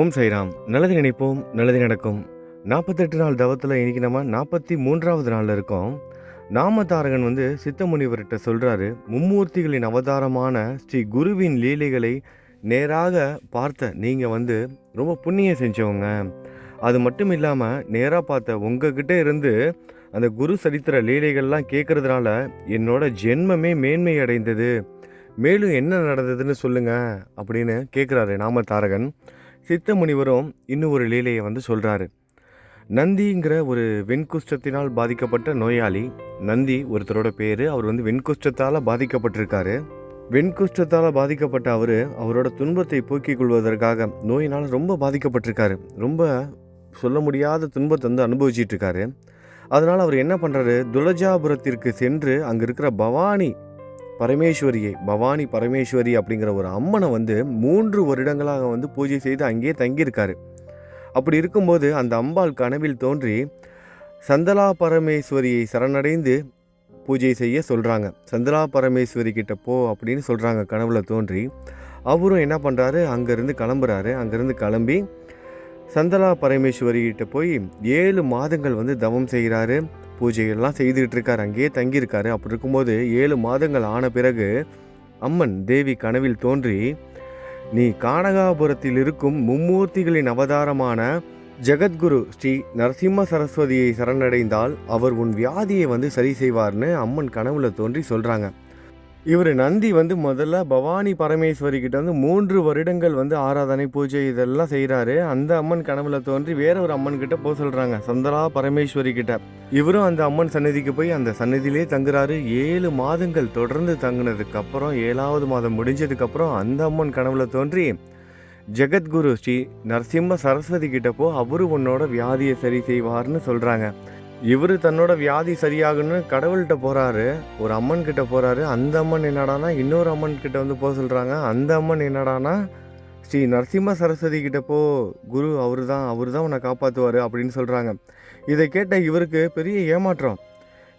ஓம் சைராம். நல்லது நினைப்போம் நல்லது நடக்கும். நாற்பத்தெட்டு நாள் தவத்தில் இன்னைக்கு நம்ம நாற்பத்தி மூன்றாவது நாளில் இருக்கோம். நாமதாரகன் வந்து சித்தமுனிவர்கிட்ட சொல்கிறாரு மும்மூர்த்திகளின் அவதாரமான ஸ்ரீ குருவின் லீலைகளை நேராக பார்த்த நீங்கள் வந்து ரொம்ப புண்ணியம் செஞ்சவங்க. அது மட்டும் இல்லாமல் நேராக பார்த்த உங்ககிட்ட இருந்து அந்த குரு சரித்திர லீலைகள்லாம் கேட்குறதுனால என்னோட ஜென்மமே மேன்மை அடைந்தது. மேலும் என்ன நடந்ததுன்னு சொல்லுங்கள் அப்படின்னு கேட்குறாரு நாமதாரகன். சித்த முனிவரும் இன்னும் ஒரு லீலையை வந்து சொல்கிறாரு நந்திங்கிற ஒரு வெண்குஷ்டத்தினால் பாதிக்கப்பட்ட நோயாளி நந்தி ஒருத்தரோட பேர் அவர் வந்து வெண்குஷ்டத்தால் பாதிக்கப்பட்டிருக்காரு. வெண்குஷ்டத்தால் பாதிக்கப்பட்ட அவர் அவரோட துன்பத்தை போக்கிக் கொள்வதற்காக நோயினால் ரொம்ப பாதிக்கப்பட்டிருக்காரு. ரொம்ப சொல்ல முடியாத துன்பத்தை வந்து அனுபவிச்சிட்ருக்காரு அதனால் அவர் என்ன பண்ணுறாரு துலஜாபுரத்திற்கு சென்று அங்கே இருக்கிற பவானி பரமேஸ்வரியை பவானி பரமேஸ்வரி அப்படிங்கிற ஒரு அம்மனை வந்து மூன்று வருடங்களாக வந்து பூஜை செய்து அங்கேயே தங்கியிருக்காரு. அப்படி இருக்கும்போது அந்த அம்பாள் கனவில் தோன்றி சந்தலா பரமேஸ்வரியை சரணடைந்து பூஜை செய்ய சொல்கிறாங்க சந்தலா பரமேஸ்வரி கிட்ட போ அப்படின்னு சொல்கிறாங்க கனவுல தோன்றி. அவரும் என்ன பண்ணுறாரு அங்கேருந்து கிளம்புறாரு. அங்கேருந்து கிளம்பி சந்தலா பரமேஸ்வரி கிட்ட போய் ஏழு மாதங்கள் வந்து தவம் செய்கிறாரு. பூஜைகள்லாம் செய்துக்கிட்டு இருக்காரு அங்கேயே தங்கியிருக்காரு. அப்படி இருக்கும்போது ஏழு மாதங்கள் ஆன பிறகு அம்மன் தேவி கனவில் தோன்றி நீ கானகாபுரத்தில் இருக்கும் மும்மூர்த்திகளின் அவதாரமான ஜெகத்குரு ஸ்ரீ நரசிம்ம சரஸ்வதியை சரணடைந்தால் அவர் உன் வியாதியை வந்து சரி செய்வார்னு அம்மன் கனவுல தோன்றி சொல்கிறாங்க இவர் நந்தி வந்து முதல்ல பவானி பரமேஸ்வரி கிட்ட வந்து மூன்று வருடங்கள் வந்து ஆராதனை பூஜை இதெல்லாம் செய்கிறாரு அந்த அம்மன் கனவுல தோன்றி வேற ஒரு அம்மன் கிட்ட போக சொல்கிறாங்க சந்தலா பரமேஸ்வரி கிட்ட. இவரும் அந்த அம்மன் சன்னதிக்கு போய் அந்த சன்னதியிலே தங்குறாரு. ஏழு மாதங்கள் தொடர்ந்து தங்கினதுக்கு அப்புறம் ஏழாவது மாதம் முடிஞ்சதுக்கு அப்புறம் அந்த அம்மன் கனவுல தோன்றி ஜெகத்குரு ஸ்ரீ நரசிம்ம சரஸ்வதி கிட்ட போ அவரு உன்னோட வியாதியை சரி செய்வார்னு சொல்றாங்க. இவர் தன்னோட வியாதி சரியாகணும்னு கடவுள்கிட்ட போகிறாரு ஒரு அம்மன் கிட்ட போகிறாரு அந்த அம்மன் என்னடானா இன்னொரு அம்மன் கிட்ட வந்து போக சொல்கிறாங்க அந்த அம்மன் என்னடானா ஸ்ரீ நரசிம்ம சரஸ்வதி கிட்ட போ குரு அவர் தான் அவர் தான் உன்னை காப்பாற்றுவார் அப்படின்னு சொல்கிறாங்க இதை கேட்ட இவருக்கு பெரிய ஏமாற்றம்.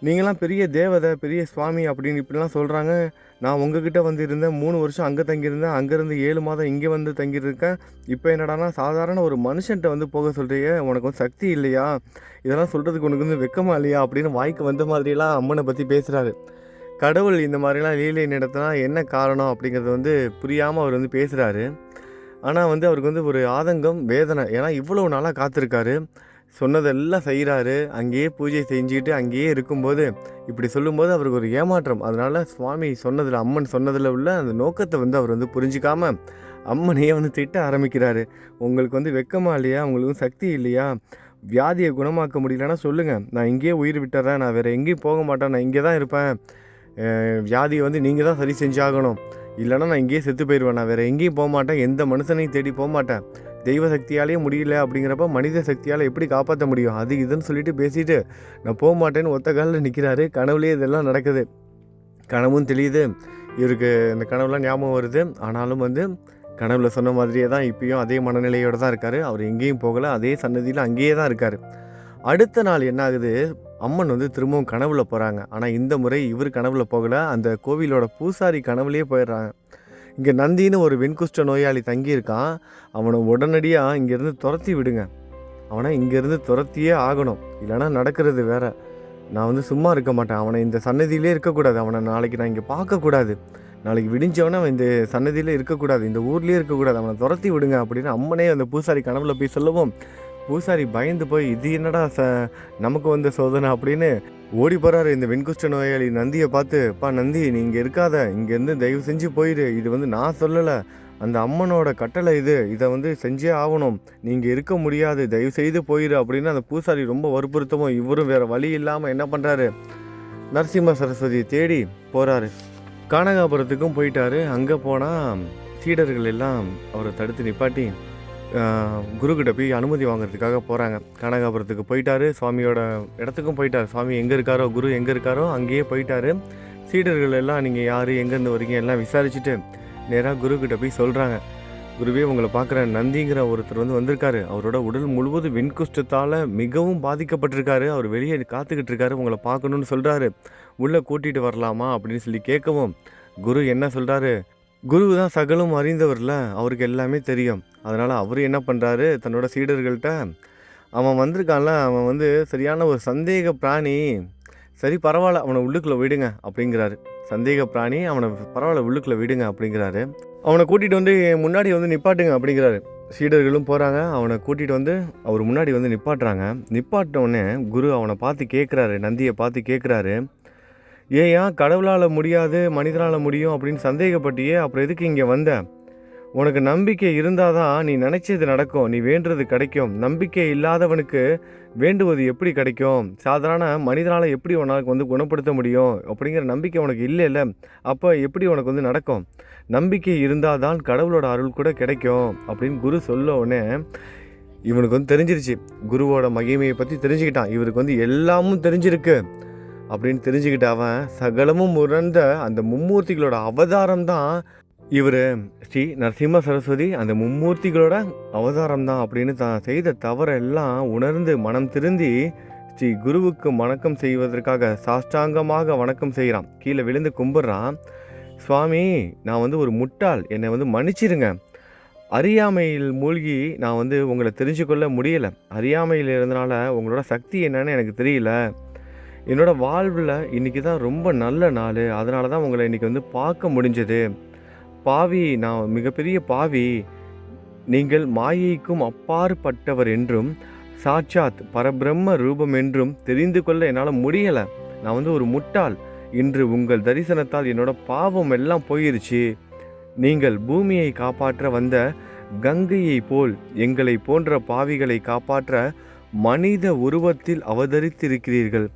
நீங்களாம் பெரிய தேவதை பெரிய சுவாமி அப்படின்னு இப்படிலாம் சொல்கிறாங்க நான் உங்ககிட்ட வந்து இருந்தேன் மூணு வருஷம் அங்கே தங்கியிருந்தேன் அங்கேருந்து ஏழு மாதம் இங்கே வந்து தங்கியிருக்கேன். இப்போ என்னடானா சாதாரண ஒரு மனுஷன்ட்ட வந்து போக சொல்கிறீங்க உனக்கு வந்து சக்தி இல்லையா? இதெல்லாம் சொல்கிறதுக்கு உனக்கு வந்து வெக்கமா இல்லையா? அப்படின்னு வாய்க்கு வந்த மாதிரிலாம் அம்மனை பற்றி பேசுகிறாரு கடவுள் இந்த மாதிரிலாம் லீலை நடத்தினா என்ன காரணம் அப்படிங்கிறது வந்து புரியாமல் அவர் வந்து பேசுகிறாரு ஆனால் வந்து அவருக்கு வந்து ஒரு ஆதங்கம் வேதனை. ஏன்னா இவ்வளோ நாளாக காத்திருக்காரு. சொன்னதெல்லாம் செய்கிறாரு அங்கேயே பூஜை செஞ்சுக்கிட்டு அங்கேயே இருக்கும்போது இப்படி சொல்லும்போது அவருக்கு ஒரு ஏமாற்றம். அதனால் சுவாமி சொன்னதில் அம்மன் சொன்னதில் உள்ள அந்த நோக்கத்தை வந்து அவர் வந்து புரிஞ்சிக்காமல் அம்மனையே வந்து திட்ட ஆரம்பிக்கிறாரு. உங்களுக்கு வந்து வெக்கமாக இல்லையா? உங்களுக்கு சக்தி இல்லையா? வியாதியை குணமாக்க முடியலன்னா சொல்லுங்கள் நான் இங்கேயே உயிர் விட்டுறேன். நான் வேறு எங்கேயும் போக மாட்டேன். நான் இங்கே தான் இருப்பேன். வியாதியை வந்து நீங்கள் தான் சரி செஞ்சாகணும். இல்லைனா நான் இங்கேயே செத்து போயிடுவேன் நான் வேறு எங்கேயும் போக மாட்டேன். எந்த மனுஷனையும் தேடி போக மாட்டேன். தெய்வ சக்தியாலேயே முடியல அப்படிங்கிறப்ப மனித சக்தியால் எப்படி காப்பாற்ற முடியும்? அது இதுன்னு சொல்லிட்டு பேசிட்டு நான் போக மாட்டேன்னு ஒத்த காலில் நிற்கிறாரு கனவுலேயே இதெல்லாம் நடக்குது. கனவும் தெளியுது. இவருக்கு இந்த கனவுலாம் ஞாபகம் வருது. ஆனாலும் வந்து கனவுல சொன்ன மாதிரியே தான் இப்பயும் அதே மனநிலையோடு தான் இருக்கார். அவர் எங்கேயும் போகலை. அதே சன்னதியில் அங்கேயே தான் இருக்கார். அடுத்த நாள் என்ன ஆகுது? அம்மன் வந்து திரும்பவும் கனவுல போகிறாங்க ஆனால் இந்த முறை இவர் கனவுல போகலை. அந்த கோவிலோட பூசாரி கனவுலேயே போயிடுறாங்க. இங்கே நந்தின்னு ஒரு வெண்குஷ்ட நோயாளி தங்கியிருக்கான். அவனை உடனடியாக இங்கேருந்து துரத்தி விடுங்க. அவனை இங்கேருந்து துரத்தியே ஆகணும். இல்லைன்னா நடக்கிறது வேற. நான் வந்து சும்மா இருக்க மாட்டேன். அவனை இந்த சன்னதியிலே இருக்கக்கூடாது. அவனை நாளைக்கு நான் இங்கே பார்க்கக்கூடாது. நாளைக்கு விடிஞ்சவனே அவன் இந்த சன்னதியிலே இருக்கக்கூடாது. இந்த ஊர்லேயே இருக்கக்கூடாது. அவனை துரத்தி விடுங்க அப்படின்னு அம்மனே அந்த பூசாரி கனவுல போய் சொல்லவும். பூசாரி பயந்து போய் இது என்னடா ச நமக்கு வந்த சோதனை? அப்படின்னு ஓடி போகிறாரு இந்த வெண்குஷ்ட நோயாளி நந்தியை பார்த்து பா நந்தி நீ இங்கே இருக்காத. இங்கேருந்து தயவு செஞ்சு போயிடு இது வந்து நான் சொல்லலை. அந்த அம்மனோட கட்டளை இது. இதை வந்து செஞ்சே ஆகணும். நீங்கள் இருக்க முடியாது. தயவு செய்து போயிடு அப்படின்னு அந்த பூசாரி ரொம்ப வற்புறுத்தமும் இவரும் வேறு வழி இல்லாமல் என்ன பண்ணுறாரு நரசிம்ம சரஸ்வதியை தேடி போகிறாரு கானகாபுரத்துக்கும் போயிட்டாரு. அங்கே போனால் சீடர்கள் எல்லாம் அவரை தடுத்து நிப்பாட்டி குருக்கிட்ட போய் அனுமதி வாங்குறதுக்காக போகிறாங்க கனகாபுரத்துக்கு போயிட்டாரு சுவாமியோட இடத்துக்கும் போயிட்டார். சுவாமி எங்கே இருக்காரோ குரு எங்கே இருக்காரோ அங்கேயே போயிட்டாரு. சீடர்கள் எல்லாம் நீங்கள் யார் எங்கேருந்து வரீங்க எல்லாம் விசாரிச்சுட்டு நேராக குருக்கிட்ட போய் சொல்கிறாங்க குருவே உங்களை பார்க்குற நந்திங்கிற ஒருத்தர் வந்து வந்திருக்காரு. அவரோட உடல் முழுவதும் வெண்குஷ்டத்தால் மிகவும் பாதிக்கப்பட்டிருக்காரு. அவர் வெளியே காத்துக்கிட்டு இருக்காரு உங்களை பார்க்கணுன்னு சொல்கிறாரு உள்ளே கூட்டிகிட்டு வரலாமா அப்படின்னு சொல்லி கேட்கவும் குரு என்ன சொல்கிறாரு குரு தான் சகலும் அறிந்தவர்ல அவருக்கு எல்லாமே தெரியும். அதனால் அவர் என்ன பண்ணுறாரு தன்னோட சீடர்கள்ட்ட அவன் வந்திருக்கான்ல அவன் வந்து சரியான ஒரு சந்தேக பிராணி. சரி பரவாயில்ல அவனை உள்ளுக்குள்ளே விடுங்க அப்படிங்கிறாரு. சந்தேக பிராணி அவனை பரவாயில்ல உள்ளுக்குள்ளே விடுங்க அப்படிங்கிறாரு. அவனை கூட்டிகிட்டு வந்து முன்னாடி வந்து நிப்பாட்டுங்க அப்படிங்கிறாரு. சீடர்களும் போகிறாங்க அவனை கூட்டிகிட்டு வந்து அவர் முன்னாடி வந்து நிப்பாட்டுறாங்க. நிப்பாட்டின உடனே குரு அவனை பார்த்து கேட்குறாரு. நந்தியை பார்த்து கேட்குறாரு. ஏன் கடவுளால் முடியாது மனிதனால் முடியும் அப்படின்னு சந்தேகப்பட்டியே அப்புறம் எதுக்கு இங்கே வந்த? உனக்கு நம்பிக்கை இருந்தால் தான் நீ நினச்சது நடக்கும் நீ வேண்டுறது கிடைக்கும். நம்பிக்கை இல்லாதவனுக்கு வேண்டுவது எப்படி கிடைக்கும்? சாதாரண மனிதனால் எப்படி உனக்கு வந்து குணப்படுத்த முடியும்? அப்படிங்கிற நம்பிக்கை உனக்கு இல்லை இல்லை அப்போ எப்படி உனக்கு வந்து நடக்கும்? நம்பிக்கை இருந்தால் தான் கடவுளோட அருள் கூட கிடைக்கும் அப்படின்னு குரு சொல்ல உடனே இவனுக்கு வந்து தெரிஞ்சிருச்சு. குருவோட மகிமையை பற்றி தெரிஞ்சுக்கிட்டான். இவருக்கு வந்து எல்லாமும் தெரிஞ்சிருக்கு. அப்படின்னு தெரிஞ்சுக்கிட்ட அவன் சகலமும் உணர்ந்த அந்த மும்மூர்த்திகளோட அவதாரம் தான் இவர் ஸ்ரீ நரசிம்ம சரஸ்வதி அந்த மும்மூர்த்திகளோட அவதாரம் தான் அப்படின்னு தான் செய்த தவறெல்லாம் உணர்ந்து மனம் திருந்தி ஸ்ரீ குருவுக்கு வணக்கம் செய்வதற்காக சாஷ்டாங்கமாக வணக்கம் செய்கிறான். கீழே விழுந்து கும்பிட்றான். சுவாமி நான் வந்து ஒரு முட்டாள். என்னை வந்து மன்னிச்சிருங்க. அறியாமையில் மூழ்கி நான் வந்து உங்களை தெரிஞ்சுக்கொள்ள முடியலை. அறியாமையில் இருந்தனால உங்களோட சக்தி என்னன்னு எனக்கு தெரியல. என்னோட வாழ்வில் இன்றைக்கி தான் ரொம்ப நல்ல நாள். அதனால தான் உங்களை இன்றைக்கி வந்து பார்க்க முடிஞ்சது. பாவி நான் மிகப்பெரிய பாவி. நீங்கள் மாயைக்கும் அப்பாற்பட்டவர் என்றும் சாட்சாத் பரபிரம்ம ரூபம் என்றும் தெரிந்து கொள்ள என்னால் முடியலை. நான் வந்து ஒரு முட்டாள். இன்று உங்கள் தரிசனத்தால் என்னோட பாவம் எல்லாம் போயிருச்சு. நீங்கள் பூமியை காப்பாற்ற வந்த கங்கையை போல் எங்களை போன்ற பாவிகளை காப்பாற்ற மனித உருவத்தில் அவதரித்திருக்கிறீர்கள்.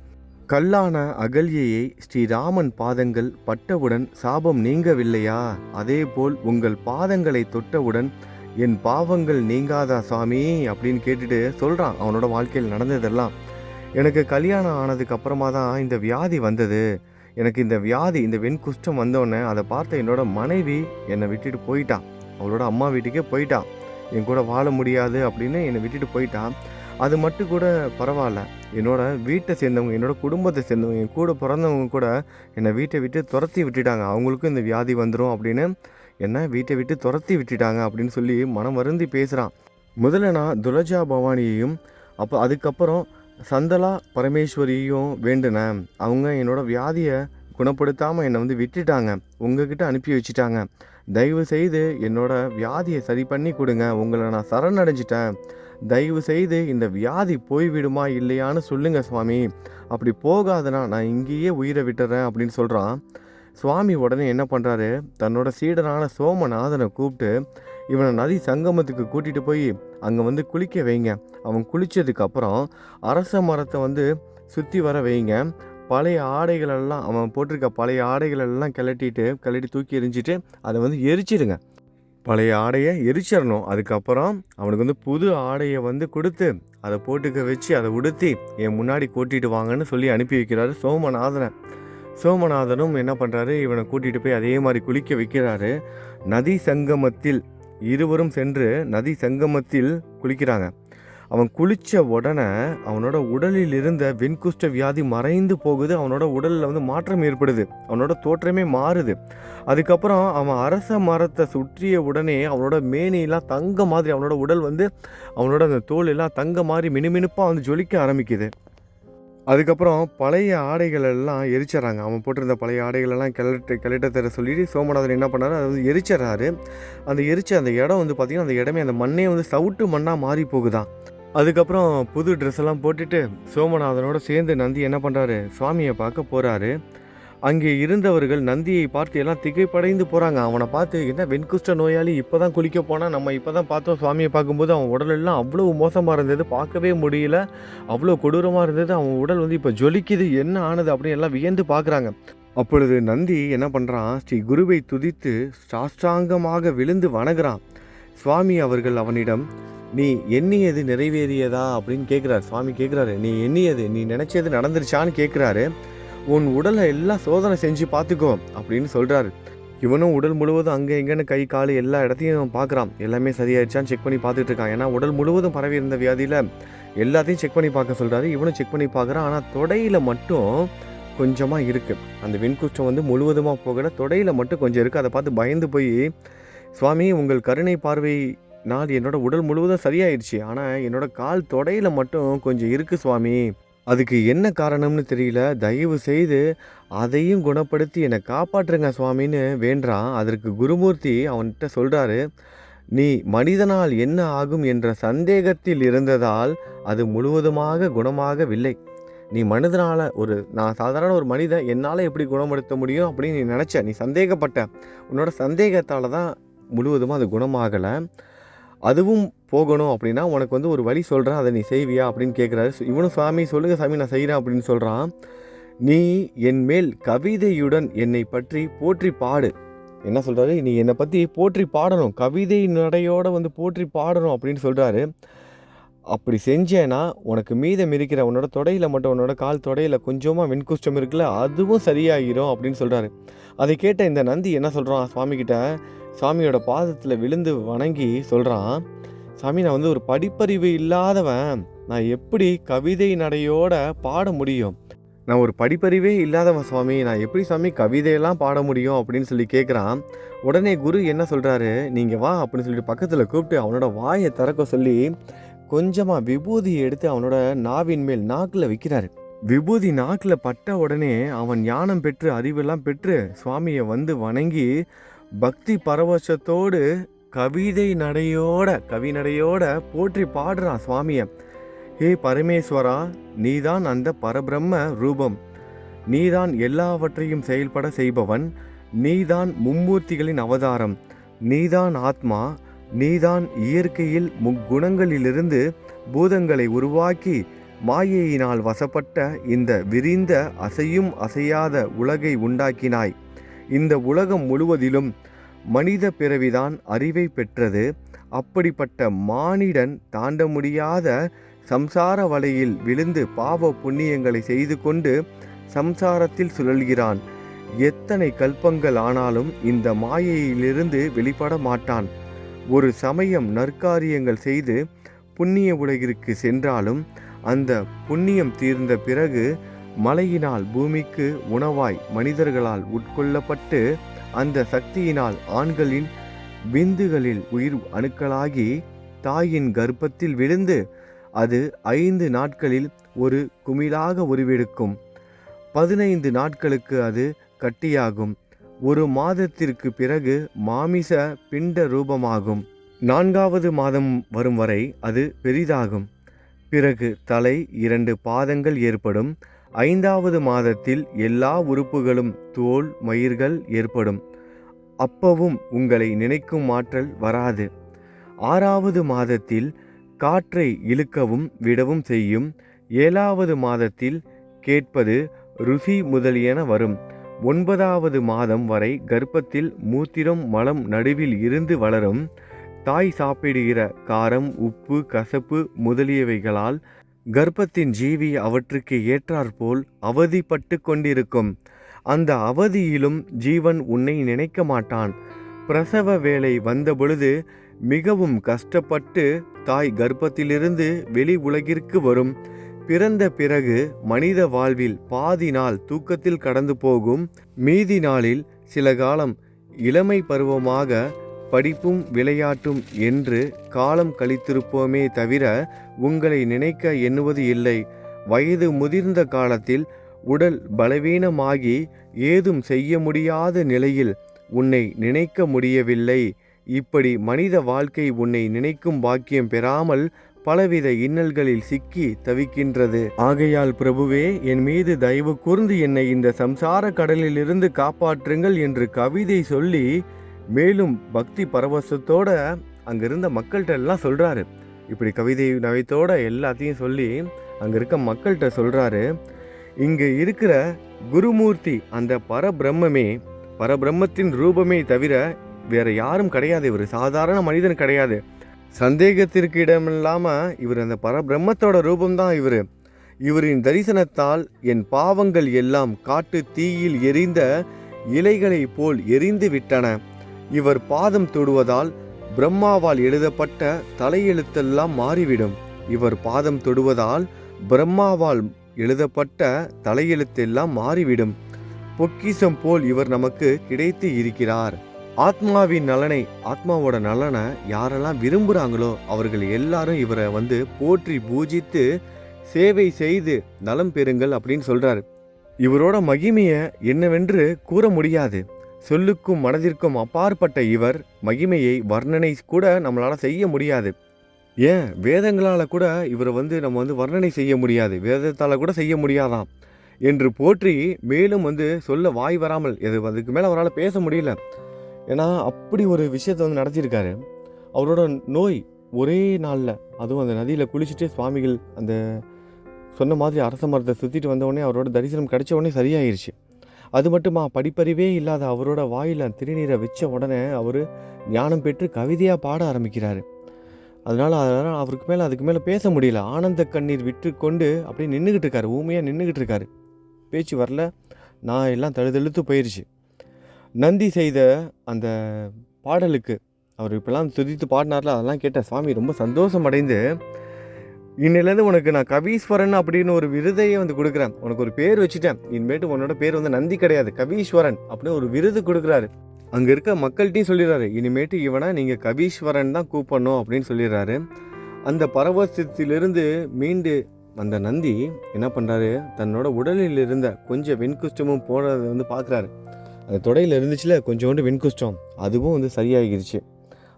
கல்லான அகல்யையை ஸ்ரீராமன் பாதங்கள் பட்டவுடன் சாபம் நீங்கவில்லையா? அதேபோல் உங்கள் பாதங்களை தொட்டவுடன் என் பாவங்கள் நீங்காதா சாமி? அப்படின்னு கேட்டுட்டு சொல்கிறான் அவனோட வாழ்க்கையில் நடந்ததெல்லாம். எனக்கு கல்யாணம் ஆனதுக்கு அப்புறமா தான் இந்த வியாதி வந்தது. எனக்கு இந்த வியாதி இந்த வெண்குஷ்டம் வந்தோடனே அதை பார்த்த என்னோட மனைவி என்னை விட்டுட்டு போயிட்டான் அவளோட அம்மா வீட்டுக்கே போயிட்டான் என் கூட வாழ முடியாது அப்படின்னு என்னை விட்டுட்டு போயிட்டான் அது மட்டும் கூட பரவாயில்ல. என்னோட வீட்டை சேர்ந்தவங்க என்னோட குடும்பத்தை சேர்ந்தவங்க என் கூட பிறந்தவங்க கூட என்னை வீட்டை விட்டு துரத்தி விட்டுட்டாங்க. அவங்களுக்கும் இந்த வியாதி வந்துடும் அப்படின்னு என்ன வீட்டை விட்டு துரத்தி விட்டுட்டாங்க அப்படின்னு சொல்லி மனம் வருந்தி பேசுகிறான் முதல்ல நான் துலஜா பவானியையும் அப்போ அதுக்கப்புறம் சந்தலா பரமேஸ்வரியையும் வேண்டுனேன். அவங்க என்னோட வியாதியை குணப்படுத்தாமல் என்னை வந்து விட்டுட்டாங்க. உங்ககிட்ட அனுப்பி வச்சுட்டாங்க. தயவு செய்து என்னோட வியாதியை சரி பண்ணி கொடுங்க. உங்களை நான் சரணடைஞ்சிட்டேன். தயவு செய்து இந்த வியாதி போய்விடுமா இல்லையான்னு சொல்லுங்க சுவாமி. அப்படி போகாதனா நான் இங்கேயே உயிரை விட்டுறேன் அப்படின்னு சொல்கிறான் சுவாமி உடனே என்ன பண்ணுறாரு தன்னோட சீடனான சோமநாதனை கூப்பிட்டு இவனை நதி சங்கமத்துக்கு கூட்டிகிட்டு போய் அங்கே வந்து குளிக்க வைங்க. அவன் குளித்ததுக்கப்புறம் அரச மரத்தை வந்து சுற்றி வர வைங்க. பழைய ஆடைகளெல்லாம் அவன் போட்டிருக்க பழைய ஆடைகளெல்லாம் கிளட்டிட்டு கிளட்டி தூக்கி எரிஞ்சிட்டு அதை வந்து எரிச்சிடுங்க. பழைய ஆடையை எரிச்சிடணும் அதுக்கப்புறம் அவனுக்கு வந்து புது ஆடையை வந்து கொடுத்து அதை போட்டுக்க வச்சு அதை உடுத்தி என் முன்னாடி கூட்டிகிட்டு வாங்கன்னு சொல்லி அனுப்பி வைக்கிறாரு சோமநாதனை. சோமநாதனும் என்ன பண்ணுறாரு இவனை கூட்டிகிட்டு போய் அதே மாதிரி குளிக்க வைக்கிறாரு. நதி சங்கமத்தில் இருவரும் சென்று நதி சங்கமத்தில் குளிக்கிறாங்க. அவன் குளித்த உடனே அவனோட உடலில் இருந்த வெண்குஷ்ட வியாதி மறைந்து போகுது. அவனோட உடலில் வந்து மாற்றம் ஏற்படுது. அவனோட தோற்றமே மாறுது. அதுக்கப்புறம் அவன் அரச மரத்தை சுற்றிய உடனே அவனோட மேனியெல்லாம் தங்க மாதிரி அவனோட உடல் வந்து அவனோட அந்த தோல் எல்லாம் தங்க மாதிரி மினுமினுப்பாக வந்து ஜொலிக்க ஆரம்பிக்குது. அதுக்கப்புறம் பழைய ஆடைகள் எல்லாம் எரிச்சிட்றாங்க. அவன் போட்டிருந்த பழைய ஆடைகளெல்லாம் கிளட்டு கிளட்ட தர சொல்லிட்டு சோமநாதன் என்ன பண்ணாரு? அதை வந்து எரிச்சிடறாரு. அந்த எரிச்ச அந்த இடம் வந்து பார்த்திங்கன்னா அந்த இடமே அந்த மண்ணே வந்து சவுட்டு மண்ணாக மாறி போகுதான் அதுக்கப்புறம் புது ட்ரெஸ் எல்லாம் போட்டுட்டு சோமநாதனோட சேர்ந்து நந்தி என்ன பண்ணுறாரு சுவாமியை பார்க்க போகிறாரு அங்கே இருந்தவர்கள் நந்தியை பார்த்து எல்லாம் திகைப்படைந்து போகிறாங்க அவனை பார்த்து என்ன வெண்குஷ்ட நோயாளி இப்போ தான் குளிக்க போனால் நம்ம இப்போ தான் பார்த்தோம் சுவாமியை பார்க்கும்போது அவன் உடலெல்லாம் அவ்வளோ மோசமாக இருந்தது பார்க்கவே முடியல. அவ்வளோ கொடூரமாக இருந்தது. அவன் உடல் வந்து இப்போ ஜொலிக்குது. என்ன ஆனது? அப்படின்னு எல்லாம் வியந்து பார்க்குறாங்க. அப்பொழுது நந்தி என்ன பண்ணுறான் ஸ்ரீ குருவை துதித்து சாஷ்டாங்கமாக விழுந்து வணங்குறான். சுவாமி அவர்கள் அவனிடம் நீ எண்ணியது நிறைவேறியதா அப்படின்னு கேட்குறாரு சுவாமி கேட்குறாரு நீ எண்ணியது நீ நினச்சது நடந்துருச்சான்னு கேட்குறாரு உன் உடலை எல்லாம் சோதனை செஞ்சு பார்த்துக்கோ அப்படின்னு சொல்கிறாரு இவனும் உடல் முழுவதும் அங்கே எங்கேன்னு கை கால் எல்லா இடத்தையும் பார்க்குறான் எல்லாமே சரியாயிடுச்சான்னு செக் பண்ணி பார்த்துட்டு இருக்கான். ஏன்னா உடல் முழுவதும் பரவி இருந்த வியாதியில் எல்லாத்தையும் செக் பண்ணி பார்க்க சொல்கிறாரு இவனும் செக் பண்ணி பார்க்குறான். ஆனால் தொடையில் மட்டும் கொஞ்சமாக இருக்குது அந்த வெண்குஷ்டம் வந்து முழுவதுமாக போகல. தொடையில் மட்டும் கொஞ்சம் இருக்குது அதை பார்த்து பயந்து போய் சுவாமி உங்கள் கருணை பார்வை நான் அது என்னோட உடல் முழுவதும் சரியாயிடுச்சு ஆனால் என்னோட கால் தொடையில் மட்டும் கொஞ்சம் இருக்குது சுவாமி. அதுக்கு என்ன காரணம்னு தெரியல. தயவு செய்து அதையும் குணப்படுத்தி என்னை காப்பாற்றுங்க சுவாமின்னு வேண்டான் அதற்கு குருமூர்த்தி அவன்கிட்ட சொல்கிறாரு நீ மனிதனால் என்ன ஆகும் என்ற சந்தேகத்தில் இருந்ததால் அது முழுவதுமாக குணமாகவில்லை. நீ மனிதனால் ஒரு நான் சாதாரண ஒரு மனிதன் என்னால் எப்படி குணப்படுத்த முடியும் அப்படின்னு நீ நினச்ச நீ சந்தேகப்பட்ட. உன்னோட சந்தேகத்தால் தான் முழுவதுமாக அது குணமாகலை. அதுவும் போகணும் அப்படின்னா உனக்கு வந்து ஒரு வழி சொல்கிறேன் அதை நீ செய்வியா அப்படின்னு கேட்குறாரு இவனும் சாமி சொல்லுங்க சாமி நான் செய்கிறேன் அப்படின்னு சொல்கிறான் நீ என் மேல் கவிதையுடன் என்னை பற்றி போற்றி பாடு. என்ன சொல்கிறாரு நீ என்னை பற்றி போற்றி பாடணும் கவிதை நடையோடு வந்து போற்றி பாடணும் அப்படின்னு சொல்கிறாரு அப்படி செஞ்சேன்னா உனக்கு மீதம் இருக்கிற உன்னோட தொடையில் மட்டும் உன்னோட கால் தொடையில் கொஞ்சமாக வெண்குஷ்டம் இருக்குல்ல அதுவும் சரியாகிரும் அப்படின்னு சொல்கிறாரு அதை கேட்ட இந்த நந்தி என்ன சொல்கிறான் சுவாமிக்கிட்ட சாமியோட பாதத்தில் விழுந்து வணங்கி சொல்கிறான் சாமி நான் வந்து ஒரு படிப்பறிவு இல்லாதவன். நான் எப்படி கவிதை நடையோட பாட முடியும்? நான் ஒரு படிப்பறிவே இல்லாதவன் சுவாமி நான் எப்படி சுவாமி கவிதையெல்லாம் பாட முடியும்? அப்படின்னு சொல்லி கேட்குறான் உடனே குரு என்ன சொல்கிறாரு நீங்கள் வா அப்படின்னு சொல்லிட்டு பக்கத்தில் கூப்பிட்டு அவனோட வாயை திறக்க சொல்லி கொஞ்சமாக விபூதியை எடுத்து அவனோட நாவின் மேல் நாக்கில் வைக்கிறாரு. விபூதி நாக்கில் பட்ட உடனே அவன் ஞானம் பெற்று அறிவெல்லாம் பெற்று சுவாமியை வந்து வணங்கி பக்தி பரவசத்தோடு கவிதை நடையோட கவி நடையோட போற்றி பாடுறான் சுவாமியை. ஹே பரமேஸ்வரா நீதான் அந்த பரபிரம்ம ரூபம். நீதான் எல்லாவற்றையும் செயல்பட செய்பவன். நீதான் மும்மூர்த்திகளின் அவதாரம். நீதான் ஆத்மா. நீதான் இயற்கையில் முக்குணங்களிலிருந்து பூதங்களை உருவாக்கி மாயையினால் வசப்பட்ட இந்த விரிந்த அசையும் அசையாத உலகை உண்டாக்கினாய். இந்த உலகம் முழுவதிலும் மனித பிறவிதான் அறிவை பெற்றது. அப்படிப்பட்ட மானிடன் தாண்ட முடியாத சம்சார வலையில் விழுந்து பாவ புண்ணியங்களை செய்து கொண்டு சம்சாரத்தில் சுழல்கிறான். எத்தனை கல்பங்கள் ஆனாலும் இந்த மாயையிலிருந்து வெளிப்பட மாட்டான். ஒரு சமயம் நற்காரியங்கள் செய்து புண்ணிய உலகிற்கு சென்றாலும் அந்த புண்ணியம் தீர்ந்த பிறகு மலையினால் பூமிக்கு உணவாய் மனிதர்களால் உட்கொள்ளப்பட்டு அந்த சக்தியினால் ஆண்களின் விந்துகளில் உயிர் அணுக்களாகி தாயின் கர்ப்பத்தில் விழுந்து அது ஐந்து நாட்களில் ஒரு குமிழாக உருவெடுக்கும். பதினைந்து நாட்களுக்கு அது கட்டியாகும். ஒரு மாதத்திற்கு பிறகு மாமிச பிண்ட ரூபமாகும். நான்காவது மாதம் வரும் வரை அது பெரிதாகும். பிறகு தலை இரண்டு பாதங்கள் ஏற்படும். ஐந்தாவது மாதத்தில் எல்லா உறுப்புகளும் தோல் மயிர்கள் ஏற்படும். அப்பவும் உங்களை நினைக்கும் ஆற்றல் வராது. ஆறாவது மாதத்தில் காற்றை இழுக்கவும் விடவும் செய்யும். ஏழாவது மாதத்தில் கேட்பது ருசி முதலியன வரும். ஒன்பதாவது மாதம் வரை கர்ப்பத்தில் மூத்திரம் மலம் நடுவில் இருந்து வளரும். தாய் சாப்பிடுகிற காரம் உப்பு கசப்பு முதலியவைகளால் கர்ப்பத்தின் ஜீவி அவற்றுக்கு ஏற்றாற்போல் அவதிப்பட்டு கொண்டிருக்கும். அந்த அவதியிலும் ஜீவன் உன்னை நினைக்க மாட்டான். பிரசவ வேலை வந்தபொழுது மிகவும் கஷ்டப்பட்டு தாய் கர்ப்பத்திலிருந்து வெளி உலகிற்கு வரும். பிறந்த பிறகு மனித வாழ்வில் பாதி நாள் தூக்கத்தில் கடந்து போகும். மீதி நாளில் சில காலம் இளமை பருவமாக படிப்பும் விளையாட்டும் என்று காலம் கழித்திருப்போமே தவிர உங்களை நினைக்க எண்ணுவது இல்லை. வயது முதிர்ந்த காலத்தில் உடல் பலவீனமாகி ஏதும் செய்ய முடியாத நிலையில் உன்னை நினைக்க முடியவில்லை. இப்படி மனித வாழ்க்கை உன்னை நினைக்கும் பாக்கியம் பெறாமல் பலவித இன்னல்களில் சிக்கி தவிக்கின்றது. ஆகையால் பிரபுவே என் மீது தயவு கூர்ந்து என்னை இந்த சம்சார கடலிலிருந்து காப்பாற்றுங்கள் என்று கவிதை சொல்லி மேலும் பக்தி பரவசத்தோட அங்கே இருந்த மக்கள்கிட்ட எல்லாம் சொல்கிறாரு இப்படி கவிதை நவைத்தோட எல்லாத்தையும் சொல்லி அங்கே இருக்க மக்கள்கிட்ட சொல்கிறாரு இங்கே இருக்கிற குருமூர்த்தி அந்த பரபிரம்மே பரபிரம்மத்தின் ரூபமே தவிர வேறு யாரும் கிடையாது. இவர் சாதாரண மனிதன் கிடையாது. சந்தேகத்திற்கு இடமில்லாமல் இவர் அந்த பரபிரம்மத்தோட ரூபம்தான் இவர். இவரின் தரிசனத்தால் என் பாவங்கள் எல்லாம் காட்டு தீயில் எரிந்த இலைகளைப் போல் எரிந்து விட்டன. இவர் பாதம் தொடுவதால் பிரம்மாவால் எழுதப்பட்ட தலையெழுத்தெல்லாம் மாறிவிடும். இவர் பாதம் தொடுவதால் பிரம்மாவால் எழுதப்பட்ட தலையெழுத்தெல்லாம் மாறிவிடும். பொக்கிஷம் போல் இவர் நமக்கு கிடைத்து இருக்கிறார். ஆத்மாவின் நலனை ஆத்மாவோட நலனை யாரெல்லாம் விரும்புகிறாங்களோ அவர்கள் எல்லாரும் இவரை வந்து போற்றி பூஜித்து சேவை செய்து நலம் பெறுங்கள் அப்படின்னு சொல்கிறாரு இவரோட மகிமையை என்னவென்று கூற முடியாது. சொல்லுக்கும் மனதிற்கும் அப்பாற்பட்ட இவர் மகிமையை வர்ணனை கூட நம்மளால் செய்ய முடியாது. ஏன்? வேதங்களால் கூட இவரை வந்து நம்ம வந்து வர்ணனை செய்ய முடியாது. வேதத்தால் கூட செய்ய முடியாதாம். என்று போற்றி மேலும் வந்து சொல்ல வாய் வராமல் எது அதுக்கு மேலே அவரால் பேச முடியல. ஏன்னா அப்படி ஒரு விஷயத்தை வந்து நடத்தியிருக்காரு. அவரோட நோய் ஒரே நாளில் அதுவும் அந்த நதியில் குளிச்சுட்டு சுவாமிகள் அந்த சொன்ன மாதிரி அரச மரத்தை சுற்றிட்டு வந்தவொடனே அவரோட தரிசனம் கிடைச்ச உடனே சரியாயிருச்சு. அது மட்டுமா? படிப்பறிவே இல்லாத அவரோட வாயில் திருநீரை வச்ச உடனே அவர் ஞானம் பெற்று கவிதையாக பாட ஆரம்பிக்கிறார். அதனால் அதனால் அவருக்கு மேலே அதுக்கு மேலே பேச முடியல. ஆனந்த கண்ணீர் விட்டு கொண்டு அப்படியே நின்றுக்கிட்டு இருக்காரு. ஊமையாக நின்றுக்கிட்டு இருக்காரு. பேச்சு வரல. நான் எல்லாம் தழுதழுத்து போயிடுச்சு நந்தி செய்த அந்த பாடலுக்கு அவர் இப்பெல்லாம் துதித்து பாடினார்ல அதெல்லாம் கேட்ட சுவாமி ரொம்ப சந்தோஷம் அடைந்து இன்னிலேருந்து உனக்கு நான் கவீஸ்வரன் அப்படின்னு ஒரு விருதையே வந்து கொடுக்குறேன். உனக்கு ஒரு பேர் வச்சுட்டேன். இனிமேட்டு உன்னோட பேர் வந்து நந்தி கிடையாது. கவீஸ்வரன் அப்படின்னு ஒரு விருது கொடுக்குறாரு. அங்கே இருக்க மக்கள்கிட்டையும் சொல்லிடுறாரு. இனிமேட்டு இவனை நீங்கள் கவீஸ்வரன் தான் கூப்பிடணும் அப்படின்னு சொல்லிடுறாரு. அந்த பரவசத்திலிருந்து மீண்டு அந்த நந்தி என்ன பண்ணுறாரு தன்னோட உடலில் இருந்த கொஞ்சம் வெண்குஷ்டமும் போனதை வந்து பார்க்குறாரு. அந்த தொடையில் இருந்துச்சுல கொஞ்சோண்டு வெண்குஷ்டம். அதுவும் வந்து சரியாகிருச்சு.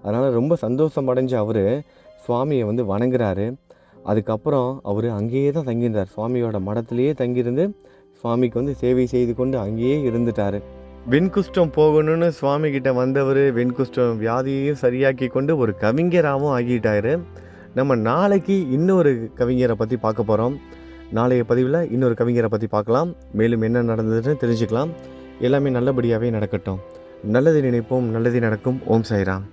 அதனால் ரொம்ப சந்தோஷம் அடைஞ்ச அவர் சுவாமியை வந்து வணங்குறாரு. அதுக்கப்புறம் அவர் அங்கேயே தான் தங்கியிருந்தார். சுவாமியோட மடத்திலேயே தங்கியிருந்து சுவாமிக்கு வந்து சேவை செய்து கொண்டு அங்கேயே இருந்துட்டார். வெண்குஷ்டம் போகணும்னு சுவாமி கிட்ட வந்தவர் வெண்குஷ்டம் வியாதியையும் சரியாக்கி கொண்டு ஒரு கவிஞராகவும் ஆகிட்டாரு. நம்ம நாளைக்கு இன்னொரு கவிஞரை பற்றி பார்க்க போகிறோம் நாளைய பதிவில் இன்னொரு கவிஞரை பற்றி பார்க்கலாம். மேலும் என்ன நடந்ததுன்னு தெரிஞ்சுக்கலாம். எல்லாமே நல்லபடியாகவே நடக்கட்டும். நல்லது நினைப்போம் நல்லது நடக்கும். ஓம் சாய்ராம்.